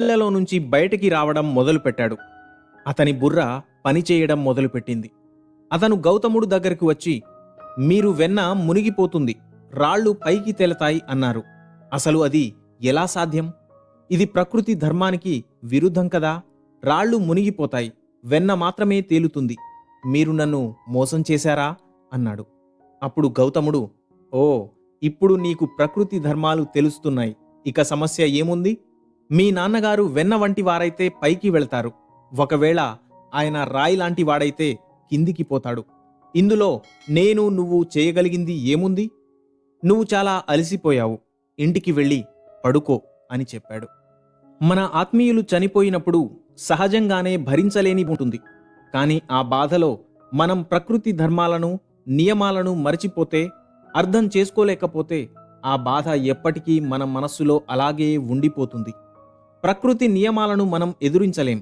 ఇళ్ళలో నుంచి బయటికి రావడం మొదలుపెట్టాడు. అతని బుర్ర పనిచేయడం మొదలుపెట్టింది. అతను గౌతముడు దగ్గరికి వచ్చి మీరు వెన్న మునిగిపోతుంది రాళ్ళు పైకి తేలతాయి అన్నారు. అసలు అది ఎలా సాధ్యం? ఇది ప్రకృతి ధర్మానికి విరుద్ధం కదా. రాళ్ళు మునిగిపోతాయి వెన్న మాత్రమే తేలుతుంది. మీరు నన్ను మోసం చేశారా? అన్నాడు. అప్పుడు గౌతముడు ఓ ఇప్పుడు నీకు ప్రకృతి ధర్మాలు తెలుస్తున్నాయి. ఇక సమస్య ఏముంది? మీ నాన్నగారు వెన్న వంటి వారైతే పైకి వెళ్తారు. ఒకవేళ ఆయన రాయి లాంటి వాడైతే కిందికి పోతాడు. ఇందులో నేను నువ్వు చేయగలిగింది ఏముంది? నువ్వు చాలా అలసిపోయావు. ఇంటికి వెళ్ళి పడుకో అని చెప్పాడు. మన ఆత్మీయులు చనిపోయినప్పుడు సహజంగానే భరించలేని ఉంటుంది. కానీ ఆ బాధలో మనం ప్రకృతి ధర్మాలను నియమాలను మరచిపోతే అర్థం చేసుకోలేకపోతే ఆ బాధ ఎప్పటికీ మన మనస్సులో అలాగే ఉండిపోతుంది. ప్రకృతి నియమాలను మనం ఎదురించలేం.